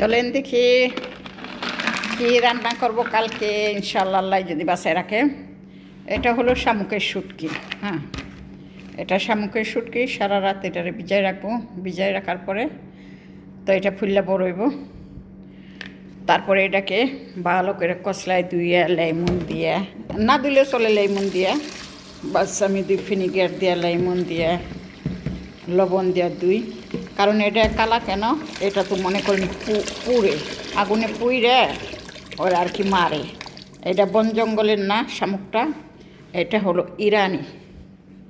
চলেন দেখি কি রান্না করব কালকে ইনশাল্লাহ যদি বাসায় রাখে। এটা হলো শামুকের শুটকি হ্যাঁ। এটা শামুকের শুটকি, সারা রাত এটারে ভিজায় রাখব। ভিজায় রাখার পরে তো এটা ফুললে বড় হইব। তারপরে এটাকে ভালো করে কষলায় ধুইয়া, লেমন দিয়ে, না দিলেও চলে লেমন দিয়ে, বাস আমি দুই ফিনিগার দিয়া লেমন দিয়ে, লবণ দেওয়া দুই কারণ এটা কালা কেন? এটা তো মনে করেন পুড়ে। আগুনে পুইরে ওরা আর কি মারে। এটা বন জঙ্গলের না শামুকটা? এটা হলো ইরানি।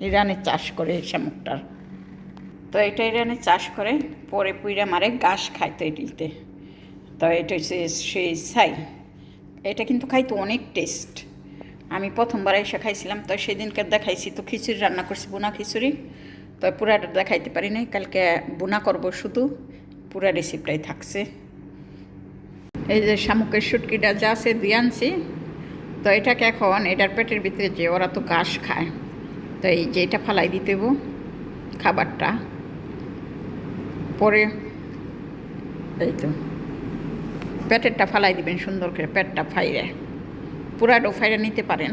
ইরানে চাষ করে এই শামুকটার। তো এটা ইরানে চাষ করে, পরে পুইরা মারে, ঘাস খায় তো এটিতে। তো এটা হচ্ছে সেই ছাই। এটা কিন্তু খাইতে অনেক টেস্ট। আমি প্রথমবার এসে খাইছিলাম, তো সেদিনকে দেখাইছি। তো খিচুড়ি রান্না করছি বোনা খিচুড়ি। তো পুরাটা দেখাইতে পারি নাই, কালকে বোনা করব শুধু, পুরা রেসিপিটাই থাকছে। এই যে শামুকের শুটকিটা যা আছে দিয়ে আনছি, তো এটাকে এখন এটার পেটের ভিতরে যে ওরা তো ঘাস খায়, তো এই যে এটা ফালাই দিতে হইব খাবারটা। পরে এই তো পেটেরটা ফালাই দিবেন সুন্দর করে, পেটটা ফাইরে। পুরাটাও ফাইরে নিতে পারেন।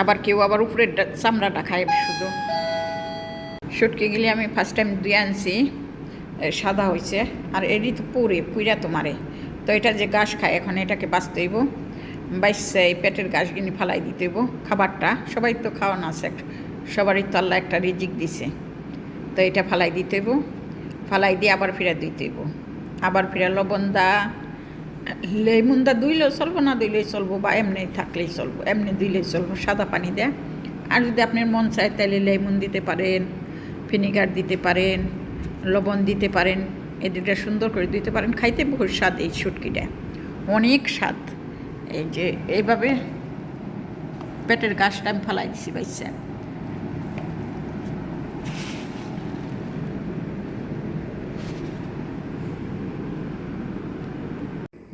আবার কেউ আবার উপরের চামড়াটা খায় শুধু। শুটকি গেলে আমি ফার্স্ট টাইম দুই আনছি সাদা হয়েছে আর এটি তো পুরে পুইরা তো মারে। তো এটা যে ঘাস খায়, এখন এটাকে বাঁচতে হইব। বাইসে এই পেটের ঘাস গিনি ফালাই দিতে হইব, খাবারটা। সবাই তো খাওয়ানো আছে, সবারই তো আল্লাহ একটা রিজিক দিছে। তো এটা ফালাই দিতে হইব, ফালাই দিয়ে আবার ফিরে দিতে হইব। আবার ফিরে লবণ দা, লেমন দা দুইলেও চলবো, না দুইলেই চলবো, বা এমনি থাকলেই চলবো, এমনি দুইলেই চলবো, সাদা পানি দেয়। আর যদি আপনার মন চায় তাহলে লেমন দিতে পারেন। ভিনিগার দিতে পারেন, লবণ দিতে পারেন, এই দুটা সুন্দর করে দিতে পারেন, খাইতে বহুত স্বাদ এই শুটকিটা। অনেক স্বাদ। এই যে এইভাবে পেটের গাছটা আমি ফালাই দিছি বাইছে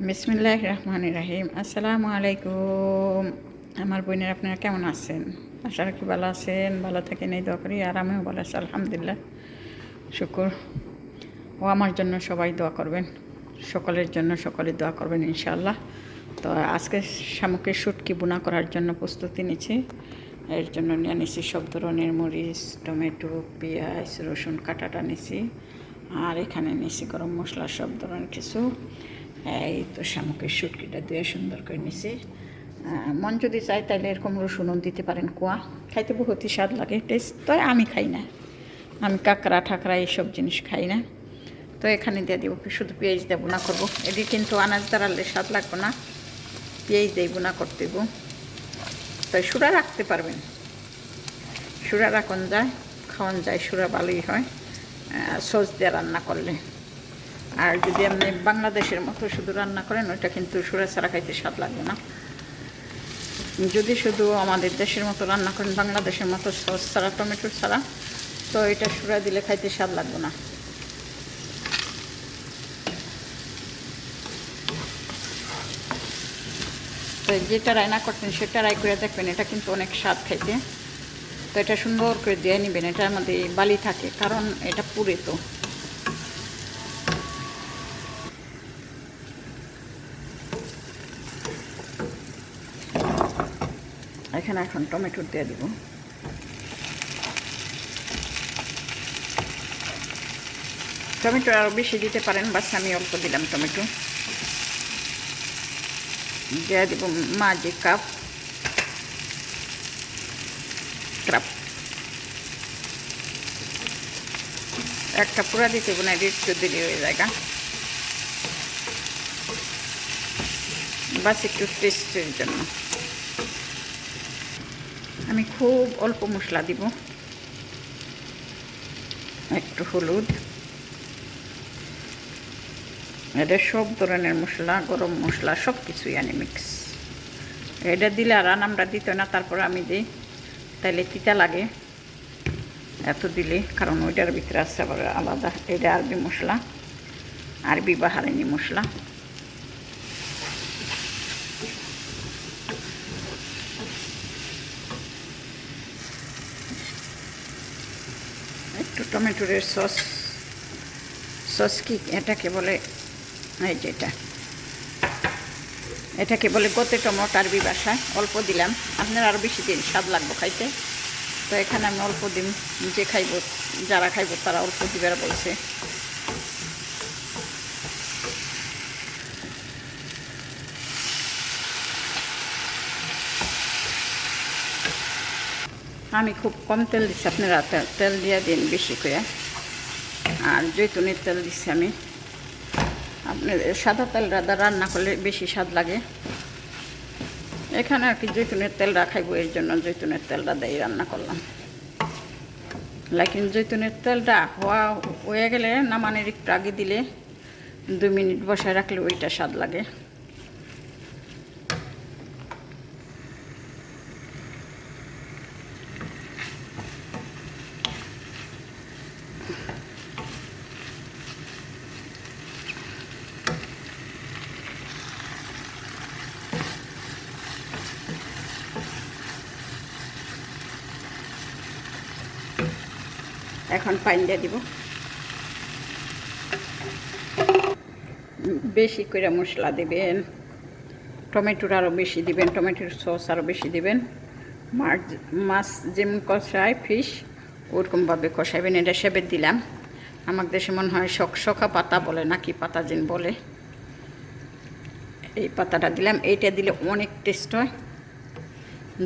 বিসমিল্লাহ রহমান রাহিম। আসসালামু আলাইকুম। আমার বোনের আপনারা কেমন আছেন? আশা রাখি ভালো আছেন, ভালো থাকেন, এই দোয়া করি। আর আমিও ভালো আছি, আলহামদুলিল্লাহ। শুকুর। ও আমার জন্য সবাই দোয়া করবেন। সকলের জন্য সকলে দোয়া করবেন ইনশাল্লাহ তো আজকে শামুকের শুটকি বোনা করার জন্য প্রস্তুতি নিচ্ছি। এর জন্য নিয়ে নিছি সব ধরনের মরিচ, টমেটো, পেঁয়াজ, রসুন কাটাটা নিছি আর এখানে নিছি গরম মশলা, সব ধরনের কিছু। এই তো শামুকের শুটকিটা দিয়ে সুন্দর করে নিছি মন যদি চায় তাহলে এরকম রসুনও দিতে পারেন, কুয়া। খাইতে বহুতই স্বাদ লাগে, টেস্ট তো আমি খাই না। আমি কাঁকড়া ঠাকরা এইসব জিনিস খাই না। তো এখানে দিয়ে দিব, শুধু পেঁয়াজ দিয়ে না করব। এটি কিন্তু আনাজ দাঁড়ালে স্বাদ লাগবে না। পেঁয়াজ দিয়ে বোনা করতে দেবো। তো সুরা রাখতে পারবেন। সুরা রাখুন যায়, খাওয়ান যায়, সুরা ভালোই হয়। সস দিয়ে রান্না করলে। আর যদি আপনি বাংলাদেশের মতো শুধু রান্না করেন, ওইটা কিন্তু সুরা ছাড়া খাইতে স্বাদ লাগবে না। যদি শুধু আমাদের দেশের মতো রান্না করেন, বাংলাদেশের মতো সস ছাড়া, টমেটো ছাড়া, তো এটা সুরা দিলে খাইতে স্বাদ লাগবে না। তো যেটা রান্না করতেন সেটা রাই করে দেখবেন, এটা কিন্তু অনেক স্বাদ খাইতে। তো এটা সুন্দর করে দিয়ে নেবেন এটার মধ্যে বালি থাকে, কারণ এটা পুরে তো। এখানে এখন টমেটো দিয়ে দিব। টমেটো আরও বেশি দিতে পারেন, বাস আমি অল্প দিলাম টমেটো। দিয়ে দিব মাঝে কাপ কাপ একটা পুরা দিতে না একটু দিলে হয়ে জায়গা বাস একটু টেস্টের জন্য। আমি খুব অল্প মশলা দিব। একটু হলুদ। এটা সব ধরনের মশলা, গরম মশলা সব কিছুই আনি মিক্স এটা দিলে আর আমরা দিত না, তারপর আমি দিই। তাইলে তিতা লাগে। এত দিলে, কারণ ওইটার ভিতরে আছে আবার আলাদা। এটা আরবি মশলা, আরবি বাহারিনি মশলা। একটু টমেটোরের সস সস কি এটাকে বলে, এই যে এটা। এটাকে বলে গোতে টমেটো আরবি বাসায় অল্প দিলাম। আপনার আরও বেশি দিন স্বাদ লাগবো খাইতে। তো এখানে আমি অল্প দিন যে খাইব, যারা খাইব তারা অল্প দিবার বলছে। আমি খুব কম তেল দিচ্ছি আপনারা তেল দিয়ে দিন বেশি করে। আর জৈতুনের তেল দিচ্ছি আমি। আপনার সাদা তেল রাদা রান্না করলে বেশি স্বাদ লাগে। এখানে আর কি জৈতুনের তেল খাইবো এর জন্য জৈতুনের তেলটা দিয়ে রান্না করলাম। লেকিন জৈতুনের তেলটা হওয়া হয়ে গেলে নামানের একটু আগে দিলে দু মিনিট বসায় রাখলে ওইটা স্বাদ লাগে। এখন পানি দিয়ে দিব। বেশি করে মশলা দিবেন। টমেটোর আরও বেশি দিবেন, টমেটোর সস আরও বেশি দিবেন। মাছ মাছ যেমন কষায় ফিশ, ওরকমভাবে কষাইবেন। এটা সেবে দিলাম। আমার দেশে মনে হয় শখ শখা পাতা বলে না কি পাতা যেন বলে। এই পাতাটা দিলাম। এইটা দিলে অনেক টেস্ট হয়।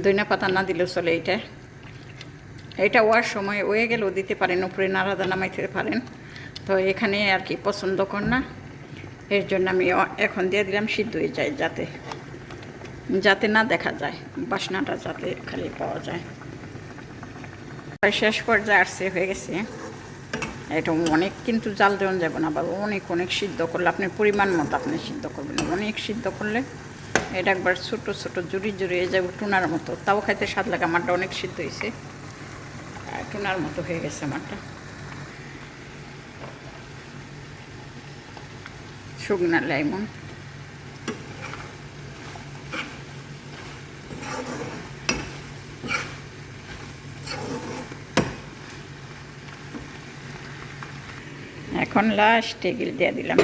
দইনা পাতা না দিলেও চলে এইটা। এটা ওয়ার সময় হয়ে গেলেও দিতে পারেন, উপরে নাড়াদা নামাইতে পারেন। তো এখানে আর কি পছন্দ কর না। এর জন্য আমি এখন দিয়ে দিলাম সিদ্ধ হয়ে যায় যাতে যাতে না দেখা যায়, বাসনাটা যাতে খালি পাওয়া যায়। শেষ পর্যায়ে আসছে, হয়ে গেছে। এটা অনেক কিন্তু জাল দেওয়া যাবে না আবার অনেক অনেক সিদ্ধ করলে আপনি পরিমাণ মতো আপনি সিদ্ধ করবেন। অনেক সিদ্ধ করলে এটা একবার ছোটো ছোটো, জুড়ি জুড়ি জুড়িয়ে যাবে, টুনার মতো। তাও খাইতে স্বাদ লাগে, আমারটা অনেক সিদ্ধ হয়েছে। আর টুনার মতো হয়ে গেছে আমারটা। শুকনা লেমন। এখন লাস্ট এগুলো দিয়ে দিলাম।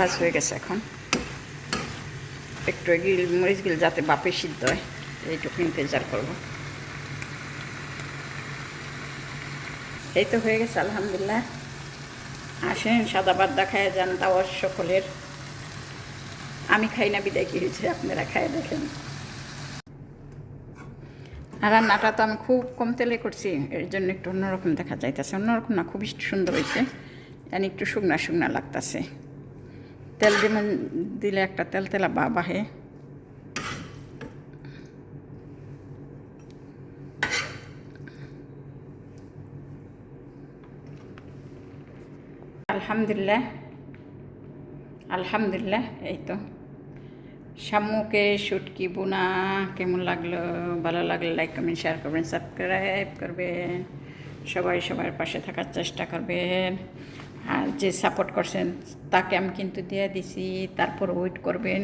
বাস হয়ে গেছে এখন। একটু গিল, মরিচ গিল যাতে বাপে সিদ্ধ হয়, এইটুকু ইন্তজার করব। এই তো হয়ে গেছে, আলহামদুলিল্লাহ। আসেন, সাদা বাদ দেখায় যান দাওয়ার সকলের। আমি খাই না, বিদায় কি হয়েছে? আপনারা খায় দেখেন। আর রান্নাটা তো আমি খুব কম তেলে করছি, এর জন্য একটু অন্যরকম দেখা যাইতেছে। অন্যরকম না, খুবই সুন্দর হয়েছে। জানি একটু শুকনা শুকনা লাগতেছে। তেল যেমন দিলে একটা তেল তেলা বা বাহে আলহামদুলিল্লাহ আলহামদুলিল্লাহ, এই তো। শামুকে শুটকি বোনা, কেমন লাগল? ভালো লাগলে লাইক কমেন্ট শেয়ার করবেন সাবস্ক্রাইব করবেন। সবাই সবার পাশে থাকার চেষ্টা করবেন। আর যে সাপোর্ট করছেন, তাকে আমি কিন্তু দিয়ে দিছি, তারপর ওয়েট করবেন।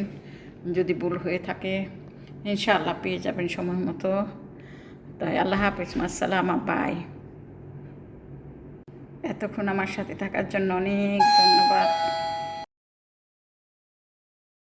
যদি ভুল হয়ে থাকে, ইনশাআল্লাহ পেয়ে যাবেন সময় মতো। তাই আল্লাহ হাফিজ মাসালাম বাই এতক্ষণ আমার সাথে থাকার জন্য অনেক ধন্যবাদ।